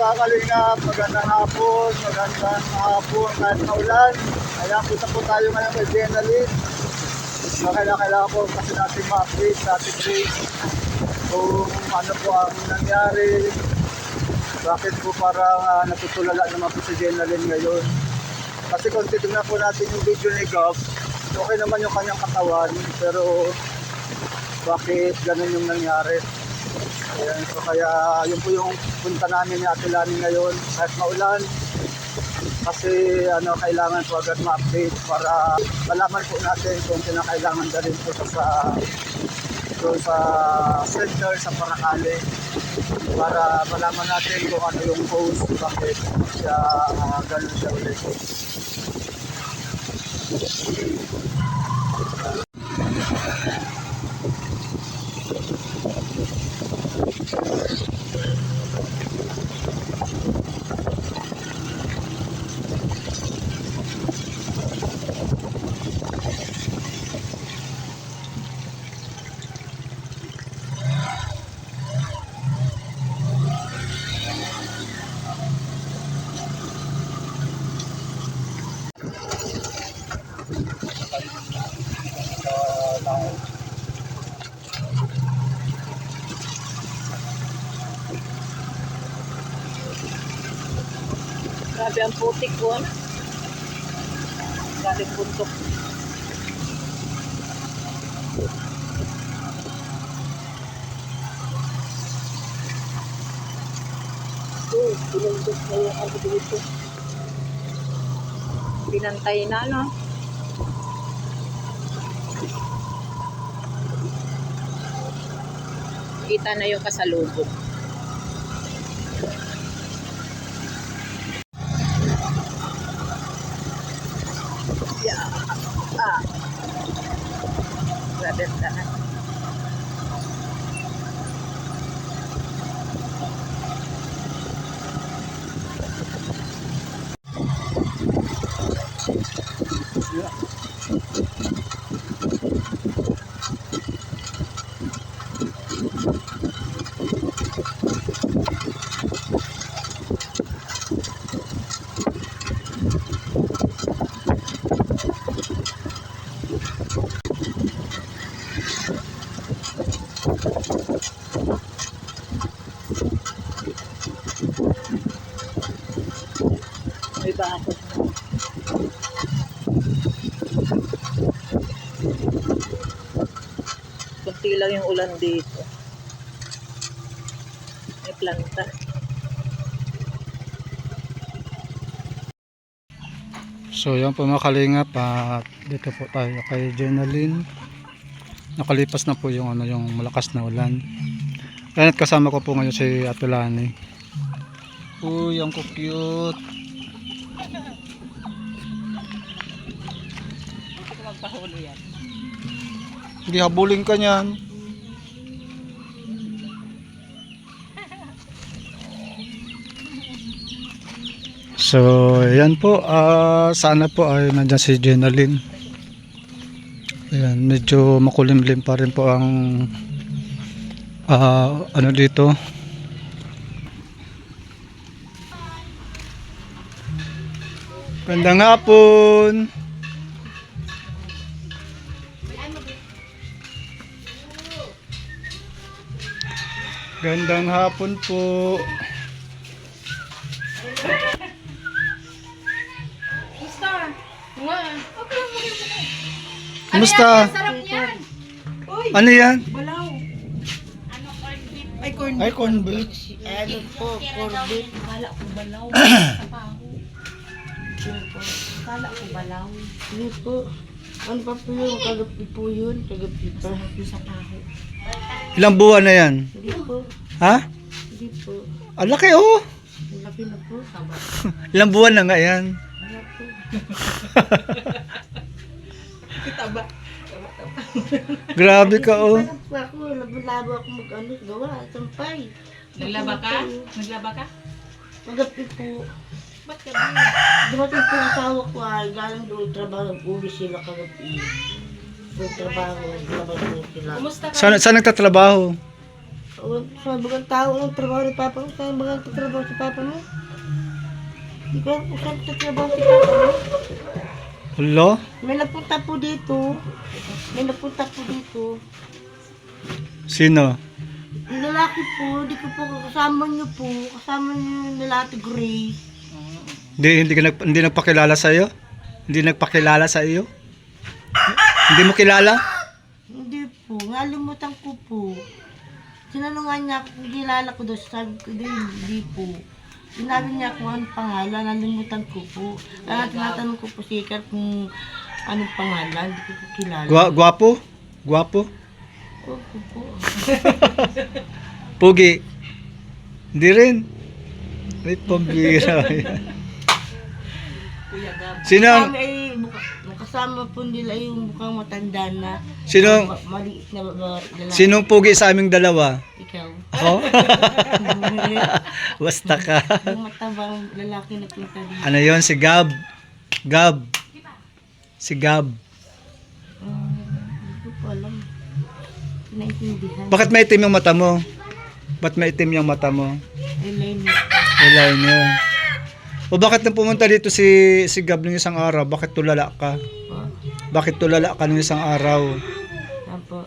mga kalingap, magandang hapon, magandang hapon kahit maulan. Ayan, punta po tayo ngayon kay Jenalyn. So, kailangan, kailangan po kasi natin ma-update sa ating page kung ano po ang nangyari. Bakit po parang uh, natutulala naman po si Jenalyn ngayon. Kasi kung titignan po natin yung video ni Gov, okay naman yung kanyang katawan, pero bakit ganun yung nangyari? Ayan, so kaya yun po yung punta namin ni Ate Lani ngayon kahit maulan kasi ano kailangan po agad ma-update para malaman po natin kung kinakailangan na rin po sa doon sa center sa Paracale para malaman natin kung ano yung cause bakit siya uh, ganun siya ulit. Grabe ang putik ko. ano? Grabe puntok. Oh, pinundok na yung ano dito. Pinantay na, no? Kita na yung kasalubong. Yeah. Ah. Grabe ang daan. May bakod. Kunti lang yung ulan dito. May planta. So yan po mga kalingap at dito po tayo kay Jenalyn. Nakalipas na po yung ano yung malakas na ulan. Ayan at kasama ko po ngayon si Atulani. Uy, ang cute. Hindi habulin ka niyan. So, yan po. ah sana po ay nandyan si Jenalyn. Ayan, medyo makulimlim pa rin po ang ah ano dito. Gandang hapon. Gandang hapon po. Kumusta? Ano yan? Balaw. Ay, corn Ay, corn beef. Ano po, corbit. Kala ko balaw. sa paho. Kala ko balaw. Hindi po. Ano pa po yun? Kagapi po yun. Kagapi pa. Sa paho. Ilang buwan na yan? Hindi po. Ha? Hindi po. Ang laki oh. Ang laki na po. Ilang buwan na nga yan? Ano po? Kita ba? Grabe ka oh. Ako. Labo-labo ako mag-ano. Gawa. Sampay. Naglaba ka? Naglaba ka? Kagapi po. Ba't ka ba? Dumating po ang asawa ko ay galing doon trabaho. Uwi sila kagapi. Doon trabaho. Trabaho po sila. Kumusta ka? Saan, saan nagtatrabaho? Sa bagang tao, ang trabaho ni Papa mo, saan bagang tatrabaho si Papa mo? Hindi ko alam kung saan tatrabaho si Papa mo. Hello? May napunta po dito. May napunta po dito. Sino? Yung lalaki po, di ko po kasama niyo po. Kasama niyo yung lalaki Grace. Hindi, hindi, ka nag, hindi nagpakilala sa iyo? Hindi nagpakilala sa iyo? Hindi mo kilala? Hindi po, nalimutan ko po. Sinanungan niya ako kung kilala ko daw, sabi ko din, hindi po. Sinabi niya kung anong pangalan, nalimutan ko po. Kaya tinatanong ko po si Iker kung anong pangalan, hindi ko po kilala. Gwa, gwapo? Gwapo? Opo po. Pugi? Hindi rin. Ay, pambira. Kuya Gab. Sino ang, ay, mukha, kasama po nila yung mukhang matanda na sino, ma- maliit na lalaki. sinong pugi sa aming dalawa? Ikaw. Ako? Basta ka. yung matabang lalaki na punta dito. Ano yon si Gab? Gab. Si Gab. Ah, Hindi ko po alam. Naintindihan. Bakit may itim yung mata mo? Ba't may itim yung mata mo? Wala niya. O bakit nang pumunta dito si si Gab nung isang araw? Bakit tulala ka? Po. Bakit tulala ka nung isang araw? Apo.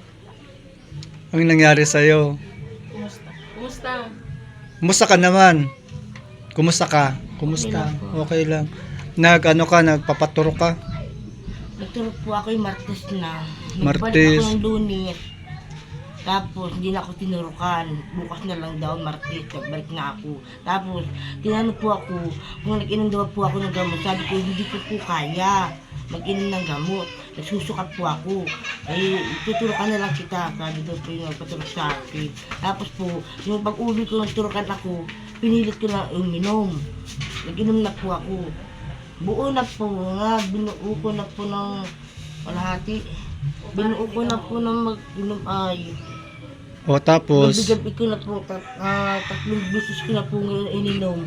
Ang nangyari sa'yo? Kumusta? Kumusta? Kumusta ka naman? Kumusta ka? Kumusta? Okay lang. Nag ano ka, nagpapaturo ka? Nagturo po ako yung Martes na. Martes. Nagbalik ako ng lunes. Tapos, hindi na ako tinurukan. Bukas na lang daw, Martes. Nagbalik na ako. Tapos, tinanong po ako kung nag-inom daw po ako ng gamot. Sabi ko, hindi ko po kaya mag-inom ng gamot. Nagsusukat po ako. Eh, tuturukan na lang kita. Sabi daw po yung nagpatulog sa akin. Tapos po, yung pag-uwi ko nagturukan ako, pinilit ko na uminom. Nag-inom na po ako. Buo na po nga, binuo ko na po ng kalahati. Binuo ko na po ng mag-inom ay. O tapos, Magbigabi ko na po, tat, ah, tatlong beses ko na po ininom.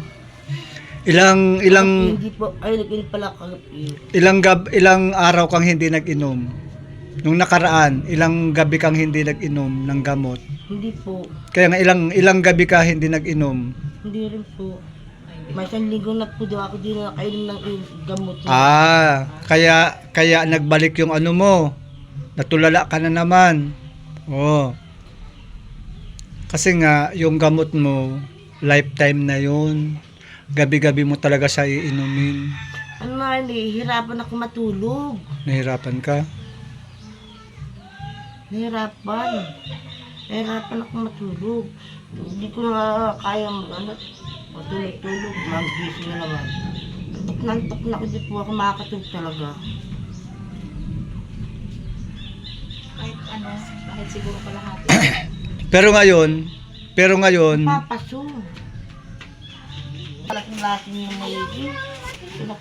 ilang ilang Hindi po, ay nag-inom pala kagabi. ilang gab ilang araw kang hindi nag-inom? Nung nakaraan, ilang gabi kang hindi nag-inom ng gamot? Hindi po, Kaya nga ilang ilang gabi ka hindi nag-inom? hindi rin po. May isang linggo na po daw ako din nakainom ng i- gamot. Ah, kaya kaya nagbalik yung ano mo. Natulala ka na naman. Oo. Kasi nga yung gamot mo lifetime na yun. Gabi-gabi mo talaga siya iinumin. Ano na, hirapan ako matulog. Nahirapan ka? Nahirapan. Nahirapan ako matulog. Hindi ko na kaya mag ano, matulog-tulog. Mag-gising na naman. Antok na antok na ako, di po ako makakatulog talaga. Kahit ano, kahit siguro kalahati. Pero ngayon, pero ngayon, Papaso. Malaking lasing yung maigi. Sino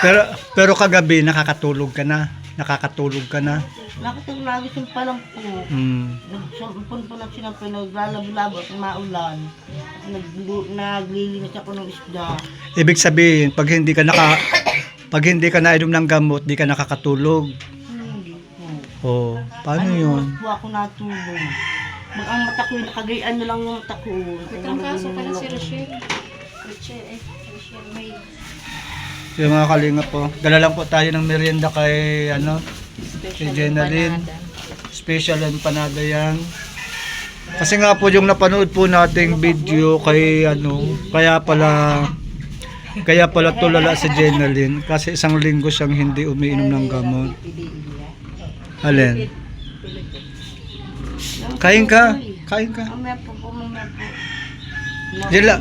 pero pero kagabi nakakatulog ka na. Nakakatulog ka na. Nakatulog na gising pa lang po. Hmm. Nagsampun po na sinampay, naglalabo-labo at maulan. Naglu- Naglilinis ako ng isda. Ibig sabihin, pag hindi ka naka pag hindi ka nainom ng gamot, di ka nakakatulog. Oh, paano Ano 'yun? po ako natulog? Mag ang mata ko, nakagayaan na lang yung mata ko. Ang kaso pala si Rochelle. Rochelle, eh, Rochelle may Yung mga kalinga po. Dala lang po tayo ng merienda kay ano, special Jenaline. empanada. special empanada yan. Kasi nga po yung napanood po nating video kay ano, kaya pala kaya pala tulala si Jenaline kasi isang linggo siyang hindi umiinom ng gamot. Alin? Kain ka, kain ka. Mamaya po po, mamaya po. Yan lang,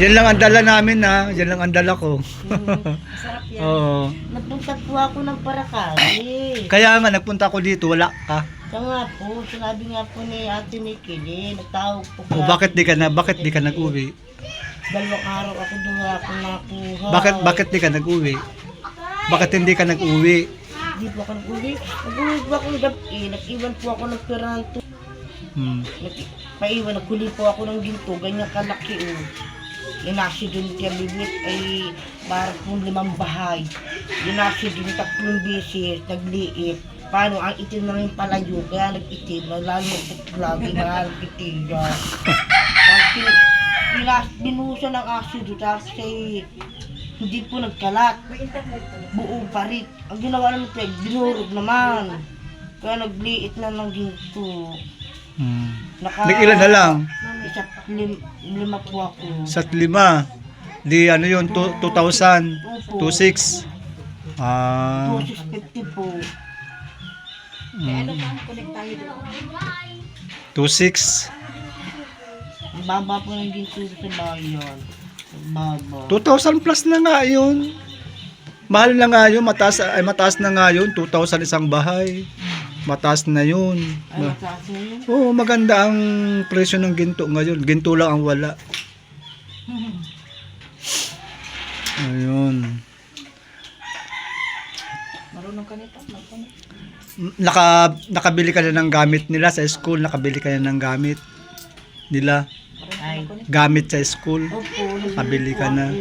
yan lang ang dala namin ha, yan lang ang dala ko. Masarap yan. Oo. Napunta po ako ng Paracali. Kaya nga nagpunta ko dito, wala ka. Siya nga po, sinabi nga po ni Ate Nikki, nagtawag po O bakit di ka na, bakit di ka nag-uwi? Dalawang araw ako doon ako nakuha. Bakit bakit di ka nag-uwi? Bakit hindi ka nag-uwi? Hindi po ako nag-uwi. Nag-uwi po ako ng gabi. Nag-iwan po ako ng pera ng tu- Hmm. nag- Paiwan, naghuli po ako ng ginto. Ganyan kalaki oh. Yung accident kaya bibit ay parang pong limang bahay. Yung accident tatlong beses, nagliit. paano, ang itim na yung palayo, kaya nag-itim, na lalo lagi na nagtitiga. Tapos, pin- pinas, binuhusan ng asido, tapos ay, hindi po nagkalat. Buo pa rin. Ang ginawa naman ito, binurog naman. Kaya nagliit na ng ginto. Hmm. Naka, Nag-ilan na lang? Isa, lim, lima po ako. Sa lima. Di ano yun, two- 2,000. Opo. 2,600. Ah. 250 po. Ano mm. pa, connect tayo doon. 2,600. Ang baba po ng ginto sa bayan. Ang baba. 2,000 plus na nga yun. Mahal na nga yun, mataas, ay mataas na nga yun, 2,000 isang bahay. Mataas na yun. Ay, Ma- mataas na yun. Oo, maganda ang presyo ng ginto ngayon. Ginto lang ang wala. Ayun. Marunong ka nito? Naka, nakabili ka na ng gamit nila sa school, nakabili ka na ng gamit nila. Ay, Gamit sa school. opo. Kabili ka na.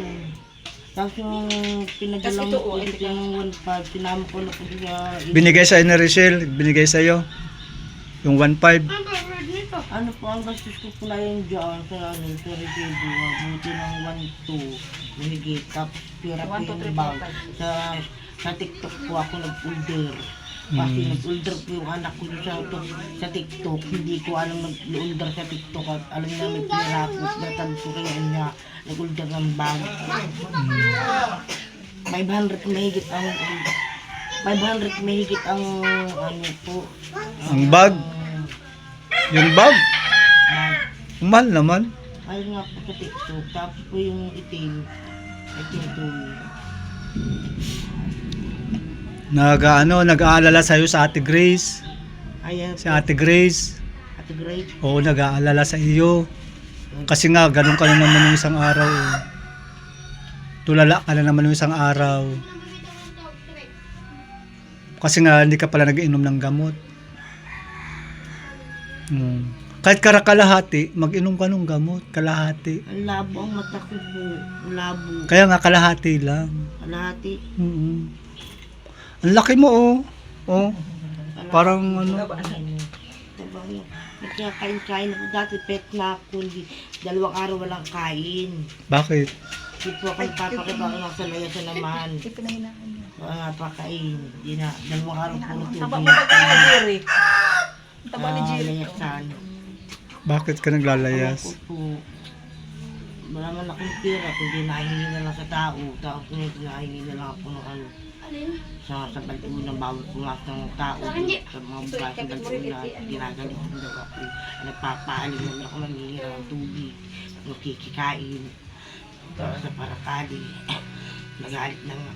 Tapos yung pinadala mo po oh, dito ito. yung 1.5, sinama ko na po sa... Binigay sa ni Richelle, binigay sa iyo. Yung 1.5. Ano po, ang gastos ko po na yun dyan sa ano, sa resibo, buti ng 1.2, mahigit. Tapos pira po 1, 2, 3, yung bag. Sa, sa TikTok po ako nag-order. Kasi Hmm. nag-order po yung anak ko sa, sa TikTok. Hindi ko alam nag-order sa TikTok at alam niya may pira po. Batag ko kaya niya nag-order ng bag. 500 mahigit ang 500 mahigit ang ano po. Ang bag. Yung bag. Bag. Mahal naman. Ayun nga po sa TikTok. Tapos po yung itim. Itim to. Nag, ano, nag-aalala sa iyo sa Ate Grace. Ayan Si Ate Grace. At great. Oo, nag-aalala sa iyo. Kasi nga, ganun ka na naman yung isang araw. eh. Tulala ka na naman yung isang araw. Kasi nga, hindi ka pala nag-inom ng gamot. Hmm. Kahit karakalahati, mag-inom ka ng gamot. Kalahati. Ang labo ang mata ko labo. Kaya nga, kalahati lang. Kalahati. mm Ang laki mo, oh. Oh, parang ano. Yun? Nagkakain-kain ako dati. Pet na ako. Hindi, dalawang araw walang kain. Bakit? Hindi po ako nagpapakita ko nasa layasan naman. Ipinahinaan niya. Mga pakain. Hindi na. Dalawang araw po na Taba tubig. mo ba kay Jerry? Taba ni Ah, Jerry. layasan. Bakit ka naglalayas? Ako po, wala man akong pera, kundi nahingi na lang sa tao. Tapos ngayon, nahingi na lang ako ng ano, sa sa balto ng bawat pumasok ng tao sa mga sa balto na ginagalit ko daw ako. Nagpapaalim naman ako nangingira ng tubig, nakikikain. Sa parakali, nagalit na nga,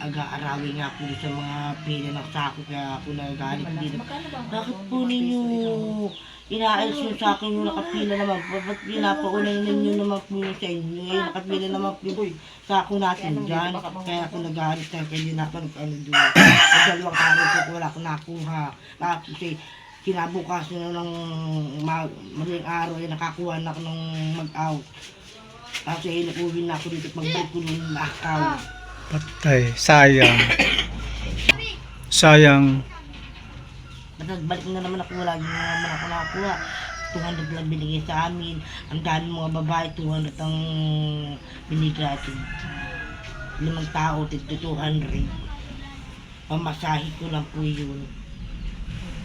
nag-aarawi nga po sa mga pila ng sako kaya ako nagalit ba? Bakit po ninyo inaalis yung sa akin yung nakapila naman po? Ba't pinapaunay ninyo naman po yung sa inyo? Eh, nakapila naman po yung sako natin dyan. Kaya ako nag-aalis na kayo na ako nag-ano doon. Sa dalawang araw po wala ko nakuha. Tapos eh, kinabukasan na ng ma- madaling araw ay nakakuha na ako ng mag-out. Eh, nakuwi na ako dito at magbalik ko ng lakaw. Patay. Sayang. Sayang. Basta balik na naman ako, wala yung naman ako nakakuha. 200 lang binigay sa amin. Ang dami mga babae, 200 ang binigay atin. Limang tao, tigto 200. Pamasahe ko lang po yun.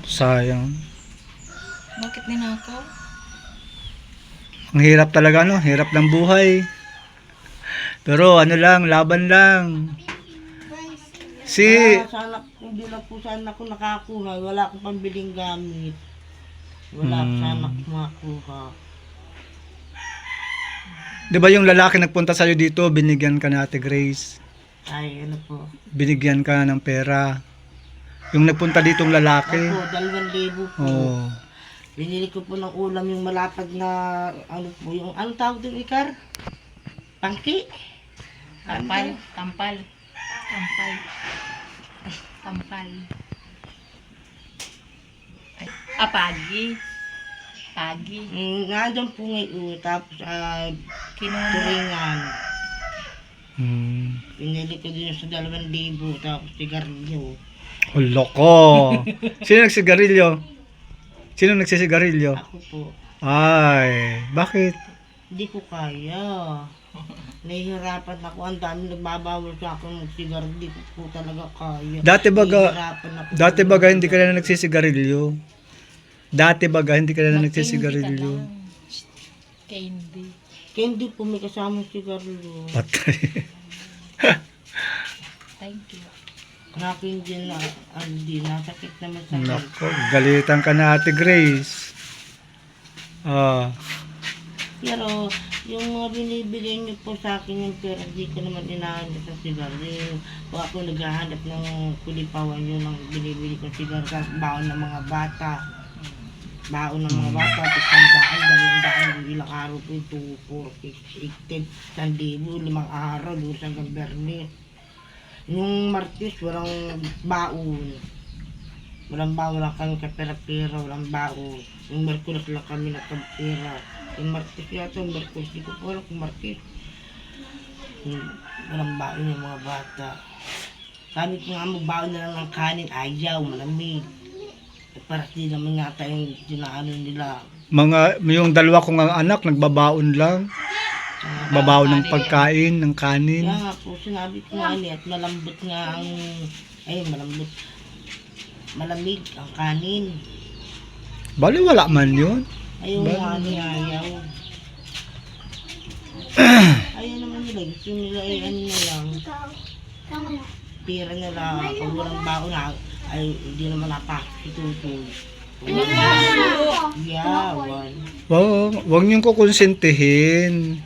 Sayang. Bakit ninakaw? Ang hirap talaga, no? Hirap ng buhay. Pero ano lang, laban lang. Si, Kaya sana, hindi lang po sana ako nakakuha. Wala akong pambiling gamit. Wala Hmm. sana ako makakuha. di ba yung lalaki nagpunta sa'yo dito, binigyan ka na Ate Grace. Ay, ano po. Binigyan ka ng pera. Yung nagpunta ditong lalaki. Ako, dalawang libo po. Oo. Binili ko po ng ulam yung malapad na, ano po, yung, anong tawag doon, Ikar? Pangki? Tampal. Tampal. Tampal. Tampal. Ay, Ah, pagi. Pagi. Mm, nandun po ngayon, tapos, ah, Kinuha. turingan. Hmm. Pinili ko din sa dalawang libo, tapos sigarilyo. Hulo ko. Sino nagsisigarilyo? Sino nagsisigarilyo? Ako po. Ay, bakit? Hindi ko kaya. Nahihirapan ako. Ang dami nagbabawal sa akin magsigar. Hindi ko po talaga kaya. Dati baga, ako. dati baga hindi ka na nagsisigarilyo. Dati baga hindi ka na nagsisigarilyo. Candy. Candy po may kasamang sigarilyo. Patay. Thank you. Akin din na, ano din, nasakit naman sa. Nako, galitan ka na Ate Grace. Ah, Pero, yung mga binibigay niyo po sa akin yung pera, di ko naman inahanap sa sigarilyo. Kung ako naghahanap ng kulipawan yun ng binibili kong sigarilyo, baon ng mga bata. Baon ng mga bata, tapos sandaan, dalawang daan, ilang araw po ito, 4, 6, 8, 10, sandibo, limang araw, sa Gabernet. Yung Martis, walang baon. Walang baon, wala kami kapera-pera, walang baon. Yung Merkulis lang kami nakapera. Yung Martis yata, yung Merkulis, di ko po alam kung Martis. Yung, walang baon yung mga bata. Sabi ko nga mo, baon na lang ng kanin, ayaw, malamig. Eh, para di naman yata yung sinaano nila. mga yung dalawa kong anak nagbabaon lang. Babaon ng pagkain, ng kanin. Kaya nga po, sinabi ko nga niya, at malambot nga ang, ay, malambot, malamig ang kanin. Bali wala man yun. Ayaw nga niya, ayaw. ayaw naman nila, gusto nila ay ano na lang. Pira na lang, pag walang baon na, ay hindi naman napasok si Tutoy. Yeah, one. Wag, wag niyong kukonsintihin.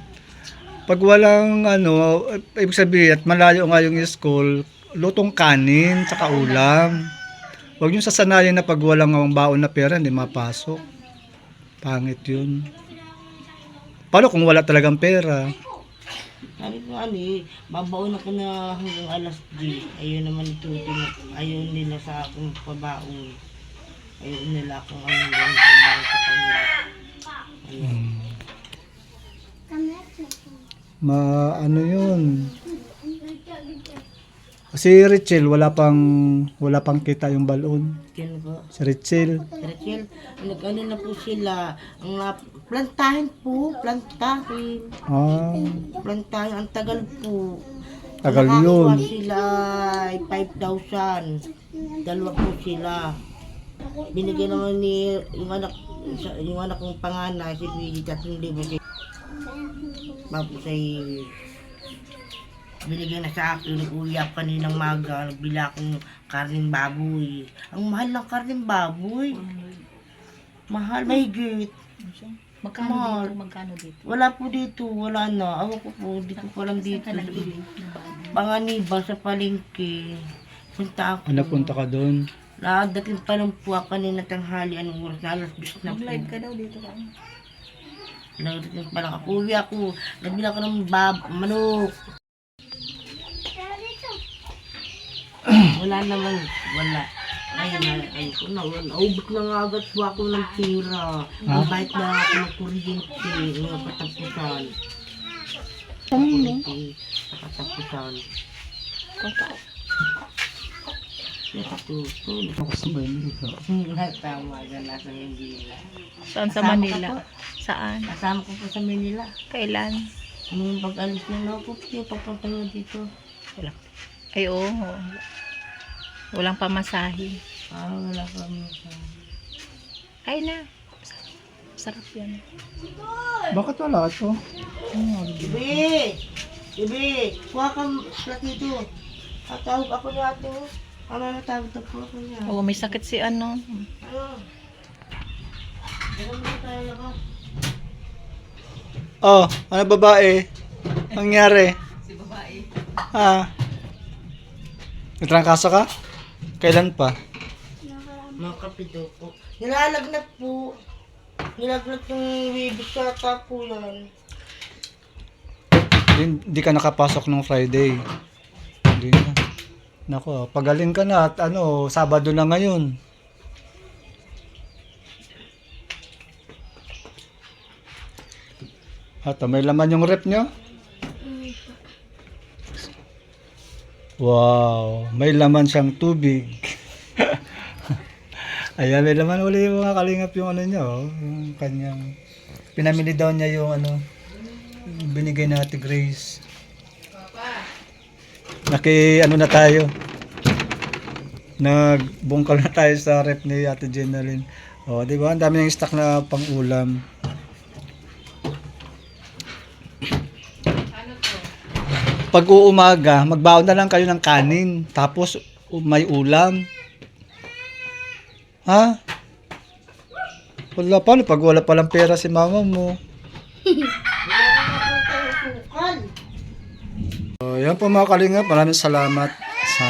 Pag walang ano, ibig sabihin at malayo nga yung school, lutong kanin, tsaka ulam. Huwag niyong sasanayin na pag walang ang baon na pera, hindi mapasok. Pangit yun. Paano kung wala talagang pera? Sabi ko ano eh, babaon ako na hanggang alas 10. Ayaw naman ito, ayaw nila sa aking pabaon. Ayaw nila akong ano yung pabaon sa kanila. Ayun. Ma, maano yun. Si Richel, wala pang wala pang kita yung balon. Richel po. Si Richel. Si Richel, nag-ano na po sila, ang ah, plantahin po, plantahin. Ah. Plantahin, ang tagal po. Tagal ang yun. sila ay 5,000. Dalawa po sila. Binigyan naman ni yung anak yung anak kong panganay si Pili 3,000. Bago say binigyan na sa akin ng uya kaninang maga, nagbila akong karning baboy. Ang mahal ng karning baboy. Mahal, may gate. Magkano dito? Magkano dito? Wala po dito, wala na. Ako ko po, dito ko lang dito. Panganiba sa palengke. Punta ako. Ano, Napunta ka doon? Nakadating pa lang po ako kanina tanghali, anong oras na alas 10 na po. Mag-live ka daw dito ka. Nakadating pa lang ako. Uwi ako. Nabila ko ng bab, manok. wala naman. Wala. Ay, ay, ko na, wala. Naubos na nga agad po ako ng pera. Ang bait na ako ng kuryente. Mga katapusan. Kuryente. Sa katapusan. Natutulog. Ako sa Maynila. Tama ka nasa Manila. Saan sa Kasama Manila? ka Saan? Kasama ko po sa Manila. Kailan? Nung pag-alis na ako, yung papunta dito. Wala. Ay, oo. Walang pamasahe. Parang wala pa mo sa... Ay na. Sarap yan. Bakit wala ito? Ibi! Ibi! Kuha kang platito. Tatawag ako ni ate. Ano na tawag na po ako niya. Oo, may sakit si ano. Ano? Ganun mo tayo ako. Oh, ano babae? Nangyari? Si babae. Ah. Natrangkaso ka? Kailan pa? Mga kapito po. Nilalagnat po. Nilagnat yung bibig sa po yan. Hindi ka nakapasok nung Friday. Hindi na. Nako, pagaling ka na at ano, Sabado na ngayon. At may laman yung rep nyo? Wow, may laman siyang tubig. Ayan, may laman uli yung mga kalingap yung ano niya, oh. Yung kanyang, pinamili daw niya yung ano, binigay na Ate Grace. Naki, ano na tayo. Nagbungkal na tayo sa rep ni Ate Jenaline. Oh, di ba? Ang dami ng stock na pang-ulam. Pag uumaga, magbaon na lang kayo ng kanin. Tapos, may ulam. Ha? Wala paano pag wala palang pera si mama mo. So, yan po mga kalingap. Maraming salamat sa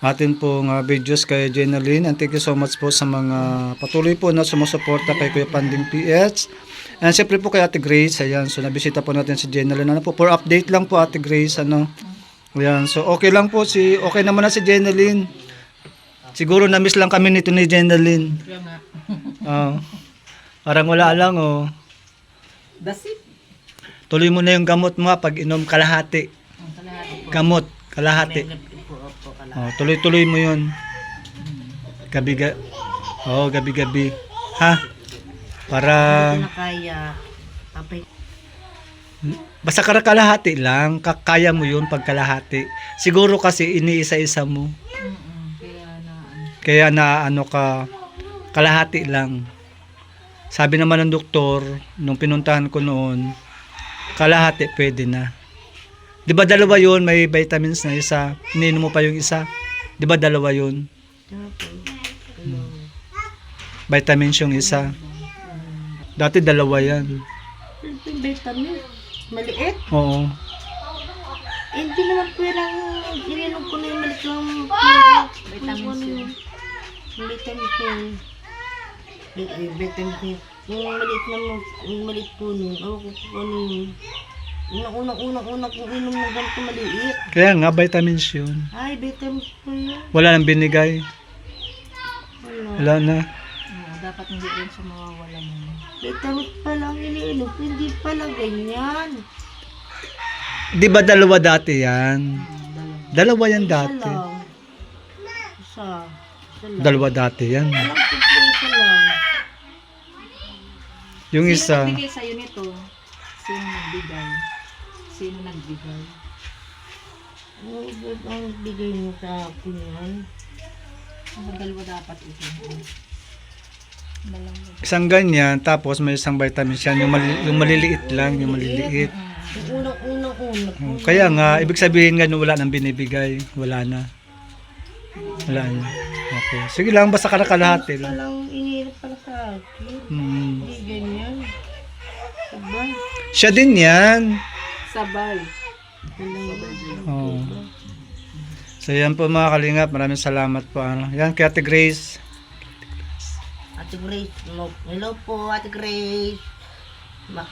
atin pong uh, videos kay Jenaline. And thank you so much po sa mga patuloy po na sumusuporta kay Kuya Panding PH. And siyempre po kay Ate Grace. Ayan, so nabisita po natin si Jenaline. Ano po, for update lang po Ate Grace. Ano? Ayan, so okay lang po. si Okay naman na si Jenaline. Siguro na-miss lang kami nito ni Jenaline. Oo. parang wala lang oh. Basit. Tuloy mo na yung gamot mo ha, pag inom kalahati. Ang kalahati po. Gamot, kalahati. Po. Oh, tuloy-tuloy mo yun. Gabi ga Oh, gabi-gabi. Ha? Para Hindi ko na kaya. Papay. basta kara kalahati lang, Ka- kaya mo yun pag kalahati. Siguro kasi iniisa-isa mo. Mm-mm. Kaya na, ano. Kaya na ano ka kalahati lang. Sabi naman ng doktor nung pinuntahan ko noon, kalahati pwede na. 'Di ba dalawa 'yon, may vitamins na isa. Ininom mo pa yung isa. 'Di ba dalawa 'yon? Vitamins yung isa. Dati dalawa 'yan. Yung vitamin. Maliit. Oo. Eh, Hindi naman pwerang ininom ko na yung maliit lang pwera. Vitamins yun. Vitamins yun. Vitamins yun. Yung maliit na yung maliit po nun. Ako ko kung ano yun. Unang-unang, unang-unang kong inom ng ganito maliit. Kaya nga vitamins 'yun. Ay, vitamins po yun. Wala nang binigay. Wala. Wala na. Oo, dapat hindi rin siya mawawala mo. Vitamins pa lang iniinom. Hindi pala ganyan. 'Di ba dalawa dati 'yan? Dalawa. Dalawa 'yan Isa dati. lang. Isa. Isa lang. Dalawa dati 'yan. Alam ko po isa lang. Yung Sino isa, nagbigay sa'yo nito? Sino nagbigay? Sino nagbigay? Ano ba ang bigay mo sa akin yan? Ang dalawa dapat ito. Dalawa. isang ganyan, tapos may isang vitamins yan, yung, mali- yung maliliit lang, yung maliliit. Yung unang-unang-unang. Hmm, Kaya nga, ibig sabihin nga, wala nang binibigay, wala na. Wala na. Okay. Sige lang, basta karakalahati lang. Palang iniirap pala sa akin. Hmm. Hindi ganyan. Diba? Siya din yan. Sabay. Oh. So yan po mga kalingap, maraming salamat po. Ano. Yan kay Ate Grace. Ate Grace, no. hello po, Ate Grace. Ma.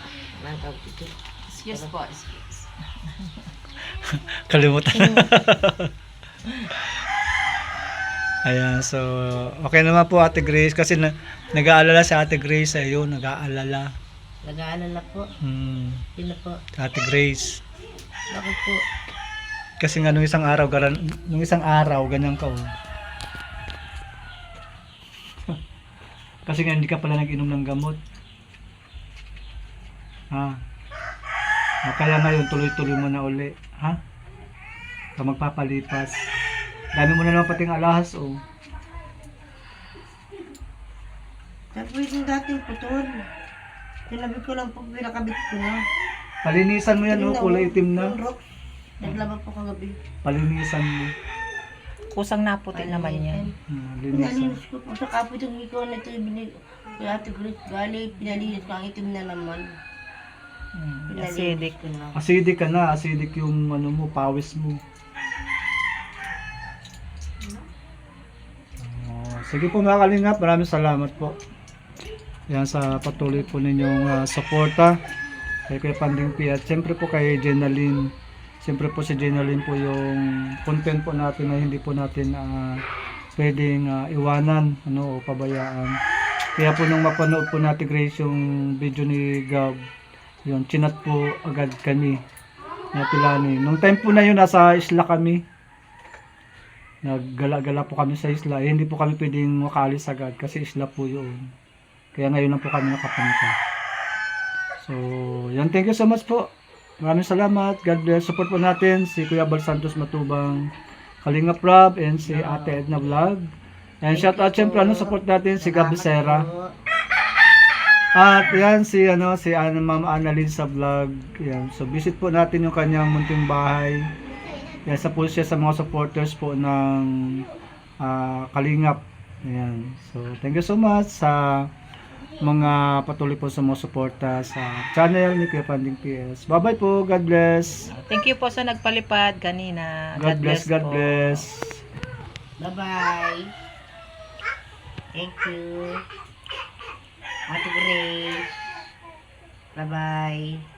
Excuse po, excuse. Kalimutan. Ayan, so okay naman po Ate Grace kasi na, nag-aalala si Ate Grace ayun, nag-aalala. Nag-aalala po. Hmm, Sino po? Ate Grace. Bakit po? Kasi nga nung isang araw, garan, nung isang araw, ganyan ka oh. Kasi nga hindi ka pala nag-inom ng gamot. Ha? O kaya ngayon, tuloy-tuloy mo na uli. Ha? Ka magpapalipas. Dami mo na naman pating alahas, oh. Sabi yung dating putol. Sinabi ko lang po, pinakabit ko na. Palinisan mo yan, oh. Kulay itim na. Yung rock. Naglaba po kagabi. Palinisan mo. Kusang naputi naman yan. Hmm, linisan. Pinalinis ko po sa kapit yung ikaw na ito binig. Kaya ate Grace, gali, pinalinis ko ang itim na naman. Pinalinis Acidic. ko na. Acidic ka na. Acidic yung ano mo, pawis mo. Oh, sige po mga kalingap, maraming salamat po. Yan sa patuloy po ninyong ah, suporta kay Kuya Panding P at siyempre po kay Jenaline. Siyempre po si Jenaline po yung content po natin na hindi po natin ah, pwedeng ah, iwanan ano, o pabayaan. Kaya po nung mapanood po natin Grace yung video ni Gab, yun, chinat po agad kami na. Nung time po na yun, nasa isla kami. Naggala-gala po kami sa isla. Eh, hindi po kami pwedeng makalis agad kasi isla po yun. Kaya ngayon lang po kami nakapunta. So, yan. Thank you so much po. Maraming salamat. God bless. Support po natin si Kuya Bal Santos Matubang, Kalinga Prab, and si Ate Edna Vlog. And shout out syempre ano support natin si Gabi Sera. At yan si ano si ano Ma'am Annalyn sa vlog. Yan. So visit po natin yung kanyang munting bahay. Yan sa po siya sa mga supporters po ng ah, Kalingap. Ayan. So thank you so much sa mga patuloy po sa mga suporta sa channel ni Kuya Panding PS. Bye-bye po. God bless. Thank you po sa nagpalipad kanina. God, bless, God po. bless. Bye-bye. Thank you. Ate Grace. Bye-bye.